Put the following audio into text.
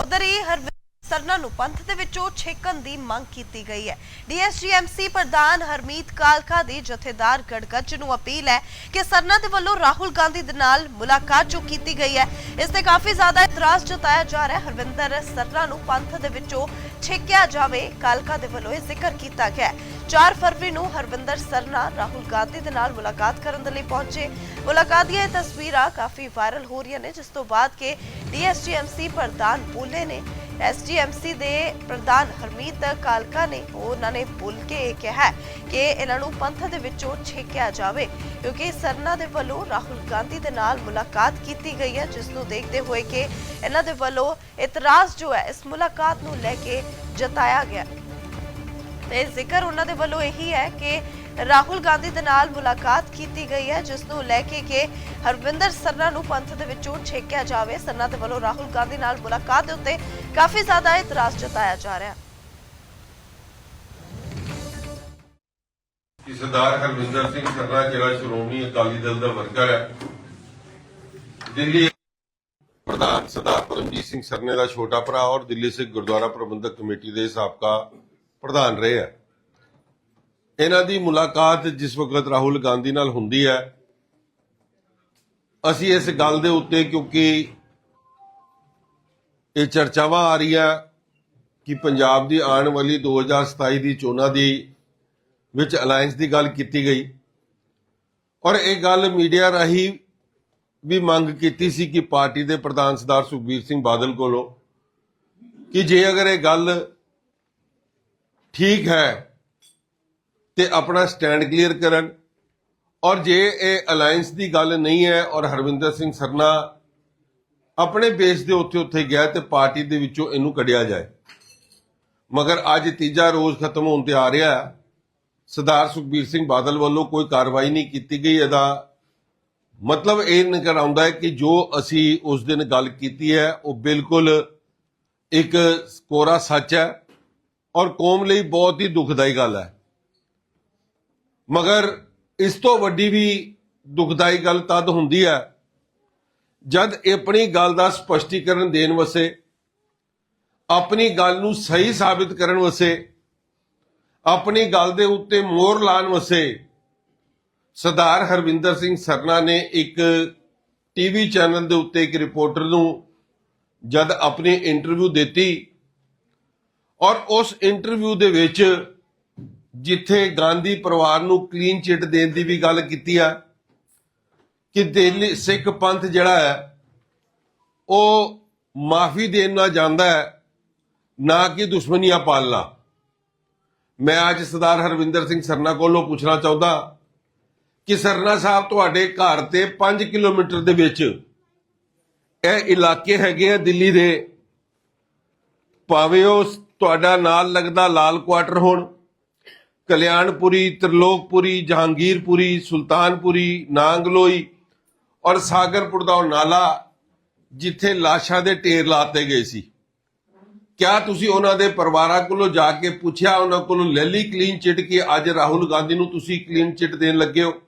ਉਧਰ ਹੀ ਹਰ ਸਰਨਾ ਨੂੰ ਪੰਥ ਦੇ ਵਿੱਚੋਂ ਛੇਕਣ ਦੀ ਮੰਗ ਕੀਤੀ ਗਈ ਹੈ। ਡੀਐਸਜੀਐਮਸੀ ਪ੍ਰਧਾਨ ਹਰਮੀਤ ਕਾਲਕਾ ਦੀ ਜਥੇਦਾਰ ਗੜਗੱਜ ਨੂੰ ਅਪੀਲ ਹੈ ਕਿ ਸਰਨਾ ਦੇ ਵੱਲੋਂ ਰਾਹੁਲ ਗਾਂਧੀ ਦੇ ਨਾਲ ਮੁਲਾਕਾਤ ਜੋ ਕੀਤੀ ਗਈ ਹੈ, ਇਸ ਤੇ ਕਾਫੀ ਜ਼ਿਆਦਾ ਇਤਰਾਜ਼ ਜਤਾਇਆ ਜਾ ਰਿਹਾ ਹੈ। ਹਰਵਿੰਦਰ ਸਰਨਾ ਨੂੰ ਪੰਥ ਦੇ ਵਿੱਚੋਂ ਛੇਕਿਆ ਜਾਵੇ, ਕਾਲਕਾ ਦੇ ਵੱਲੋਂ ਇਹ ਜ਼ਿਕਰ ਕੀਤਾ ਗਿਆ ਹੈ। 4 ਫਰਵਰੀ ਨੂੰ ਹਰਵਿੰਦਰ ਸਰਨਾ ਰਾਹੁਲ ਗਾਂਧੀ ਦੇ ਨਾਲ ਮੁਲਾਕਾਤ ਕਰਨ ਦੇ ਲਈ ਪਹੁੰਚੇ। ਮੁਲਾਕਾਤ ਦੀਆਂ ਇਹ ਤਸਵੀਰਾਂ ਕਾਫੀ ਵਾਇਰਲ ਹੋ ਰਹੀਆਂ ਨੇ, ਜਿਸ ਤੋਂ ਬਾਅਦ ਕਿ ਡੀਐਸਜੀਐਮਸੀ ਪ੍ਰਧਾਨ ਬੋਲੇ ਨੇ ਐਸਜੀਐਮਸੀ ਦੇ ਪ੍ਰਧਾਨ ਹਰਮੀਤ ਕਾਲਕਾ ਨੇ ਉਹਨਾਂ ਨੇ ਬੋਲ ਕੇ ਇਹ ਕਿਹਾ ਕਿ ਇਹਨਾਂ ਨੂੰ ਪੰਥ ਦੇ ਵਿੱਚੋਂ ਛੇਕਿਆ ਜਾਵੇ, ਕਿਉਂਕਿ ਸਰਨਾ ਦੇ ਵੱਲੋਂ ਰਾਹੁਲ ਗਾਂਧੀ ਦੇ ਨਾਲ ਮੁਲਾਕਾਤ ਕੀਤੀ ਗਈ ਹੈ, ਜਿਸ ਨੂੰ ਦੇਖਦੇ ਹੋਏ ਕਿ ਇਹਨਾਂ ਦੇ ਵੱਲੋਂ ਇਤਰਾਜ਼ ਜੋ ਹੈ, ਇਸ ਮੁਲਾਕਾਤ ਨੂੰ ਲੈ ਕੇ ਜਤਾਇਆ ਗਿਆ ਤੇ ਜ਼ਿਕਰ ਉਹਨਾਂ ਦੇ ਵੱਲੋਂ ਇਹੀ ਹੈ ਕਿ ਰਾਹੁਲ ਗਾਂਧੀ ਦੇ ਨਾਲ ਮੁਲਾਕਾਤ ਕੀਤੀ ਗਈ ਹੈ, ਜਿਸ ਨੂੰ ਲੈ ਕੇ ਕਿ ਹਰਵਿੰਦਰ ਸਰਨਾ ਨੂੰ ਪੰਥ ਦੇ ਵਿੱਚੋਂ ਛੇਕਿਆ ਜਾਵੇ। ਸਰਨਾ ਦੇ ਵੱਲੋਂ ਰਾਹੁਲ ਗਾਂਧੀ ਨਾਲ ਮੁਲਾਕਾਤ ਦੇ ਉੱਤੇ ਕਾਫੀ ਜ਼ਿਆਦਾ ਇਤਰਾਜ਼ ਜਤਾਇਆ ਜਾ ਰਿਹਾ। ਹੈ ਕਿ ਸਰਦਾਰ ਹਰਵਿੰਦਰ ਸਿੰਘ ਸਰਨਾ, ਜਿਹੜਾ ਸ਼੍ਰੋਮਣੀ ਅਕਾਲੀ ਦਲ ਦਾ ਵਰਕਰ ਹੈ, ਦਿੱਲੀ ਪ੍ਰਧਾਨ ਸਰਦਾਰ ਪਰਮਜੀਤ ਸਿੰਘ ਸਰਨੇ ਦਾ ਛੋਟਾ ਭਰਾ ਔਰ ਦਿੱਲੀ ਸਿੱਖ ਗੁਰਦੁਆਰਾ ਪ੍ਰਬੰਧਕ ਕਮੇਟੀ ਦੇ ਸਾਬਕਾ ਪ੍ਰਧਾਨ ਰਹੇ ਹੈ। ਇਹਨਾਂ ਦੀ ਮੁਲਾਕਾਤ ਜਿਸ ਵਕਤ ਰਾਹੁਲ ਗਾਂਧੀ ਨਾਲ ਹੁੰਦੀ ਹੈ, ਅਸੀਂ ਇਸ ਗੱਲ ਦੇ ਉੱਤੇ ਕਿਉਂਕਿ ਇਹ ਚਰਚਾਵਾਂ ਆ ਰਹੀਆਂ ਕਿ ਪੰਜਾਬ ਦੀ ਆਉਣ ਵਾਲੀ 2027 ਦੀ ਚੋਣਾਂ ਦੀ ਵਿੱਚ ਅਲਾਈਅੰਸ ਦੀ ਗੱਲ ਕੀਤੀ ਗਈ। ਔਰ ਇਹ ਗੱਲ ਮੀਡੀਆ ਰਾਹੀਂ ਵੀ ਮੰਗ ਕੀਤੀ ਸੀ ਕਿ ਪਾਰਟੀ ਦੇ ਪ੍ਰਧਾਨ ਸਰਦਾਰ ਸੁਖਬੀਰ ਸਿੰਘ ਬਾਦਲ ਕੋਲੋਂ ਕਿ ਜੇ ਅਗਰ ਇਹ ਗੱਲ ਠੀਕ ਹੈ ਤੇ ਆਪਣਾ ਸਟੈਂਡ ਕਲੀਅਰ ਕਰਨ। ਔਰ ਜੇ ਇਹ ਅਲਾਈਅੰਸ ਦੀ ਗੱਲ ਨਹੀਂ ਹੈ ਔਰ ਹਰਵਿੰਦਰ ਸਿੰਘ ਸਰਨਾ ਆਪਣੇ ਬੇਸ ਦੇ ਉੱਤੇ ਉੱਥੇ ਗਿਆ ਤੇ ਪਾਰਟੀ ਦੇ ਵਿੱਚੋਂ ਇਹਨੂੰ ਕੱਢਿਆ ਜਾਏ। ਮਗਰ ਅੱਜ ਤੀਜਾ ਰੋਜ਼ ਖਤਮ ਹੋਣ ਤੇ ਆ ਰਿਹਾ ਸਰਦਾਰ ਸੁਖਬੀਰ ਸਿੰਘ ਬਾਦਲ ਵੱਲੋਂ ਕੋਈ ਕਾਰਵਾਈ ਨਹੀਂ ਕੀਤੀ ਗਈ। ਇਹਦਾ ਮਤਲਬ ਇਹ ਨਿਕਲ ਆਉਂਦਾ ਹੈ ਕਿ ਜੋ ਅਸੀਂ ਉਸ ਦਿਨ ਗੱਲ ਕੀਤੀ ਹੈ, ਉਹ ਬਿਲਕੁਲ ਇੱਕ ਕੋਰਾ ਸੱਚ ਹੈ। ਔਰ ਕੌਮ ਲਈ ਬਹੁਤ ਹੀ ਦੁਖਦਾਈ ਗੱਲ ਹੈ। ਮਗਰ ਇਸ ਤੋਂ ਵੱਡੀ ਵੀ ਦੁਖਦਾਈ ਗੱਲ ਤਦ ਹੁੰਦੀ ਹੈ ਜਦ ਆਪਣੀ ਗੱਲ ਦਾ ਸਪਸ਼ਟੀਕਰਨ ਦੇਣ ਵਸੇ ਆਪਣੀ ਗੱਲ ਨੂੰ ਸਹੀ ਸਾਬਿਤ ਕਰਨ ਵਸੇ ਆਪਣੀ ਗੱਲ ਦੇ ਉੱਤੇ ਮੋਹਰ ਲਾਣ ਵਸੇ ਸਰਦਾਰ ਹਰਵਿੰਦਰ ਸਿੰਘ ਸਰਨਾ ਨੇ ਇੱਕ ਟੀਵੀ ਚੈਨਲ ਦੇ ਉੱਤੇ ਇੱਕ ਰਿਪੋਰਟਰ ਨੂੰ ਜਦ ਆਪਣੀ ਇੰਟਰਵਿਊ ਦਿੱਤੀ ਔਰ ਉਸ ਇੰਟਰਵਿਊ ਦੇ ਵਿੱਚ ਜਿੱਥੇ ਗਾਂਧੀ ਪਰਿਵਾਰ ਨੂੰ ਕਲੀਨ ਚਿੱਟ ਦੇਣ ਦੀ ਵੀ ਗੱਲ ਕੀਤੀ ਆ, ਕਿ ਦਿੱਲੀ ਸਿੱਖ ਪੰਥ ਜਿਹੜਾ ਹੈ, ਉਹ ਮਾਫੀ ਦੇਣ ਨਾਲ ਜਾਂਦਾ ਹੈ, ਨਾ ਕਿ ਦੁਸ਼ਮਣੀਆਂ ਪਾਲਣਾ ਮੈਂ ਅੱਜ ਸਰਦਾਰ ਹਰਵਿੰਦਰ ਸਿੰਘ ਸਰਨਾ ਕੋਲੋਂ ਪੁੱਛਣਾ ਚਾਹੁੰਦਾ ਕਿ ਸਰਨਾ ਸਾਹਿਬ ਤੁਹਾਡੇ ਘਰ ਤੇ 5 ਕਿਲੋਮੀਟਰ ਦੇ ਵਿੱਚ ਇਹ ਇਲਾਕੇ ਹੈਗੇ ਆ ਦਿੱਲੀ ਦੇ। ਭਾਵੇਂ ਉਹ ਤੁਹਾਡਾ ਨਾਲ ਲੱਗਦਾ ਲਾਲ ਕੁਆਟਰ ਹੋਣ ਕਲਿਆਣਪੁਰੀ ਤ੍ਰਿਲੋਕਪੁਰੀ ਜਹਾਂਗੀਰਪੁਰੀ ਸੁਲਤਾਨਪੁਰੀ ਨਾਂਗਲੋਈ ਔਰ ਸਾਗਰਪੁਰ ਦਾ ਉਹ ਨਾਲਾ ਜਿੱਥੇ ਲਾਸ਼ਾਂ ਦੇ ਢੇਰ ਲਾਤੇ ਗਏ ਸੀ ਕਿਆ ਤੁਸੀਂ ਉਹਨਾਂ ਦੇ ਪਰਿਵਾਰਾਂ ਕੋਲੋਂ ਜਾ ਕੇ ਪੁੱਛਿਆ ਉਹਨਾਂ ਕੋਲੋਂ ਲੈ ਲਈ ਕਲੀਨ ਚਿੱਟ ਕਿ ਅੱਜ ਰਾਹੁਲ ਗਾਂਧੀ ਨੂੰ ਤੁਸੀਂ ਕਲੀਨ ਚਿੱਟ ਦੇਣ ਲੱਗੇ ਹੋ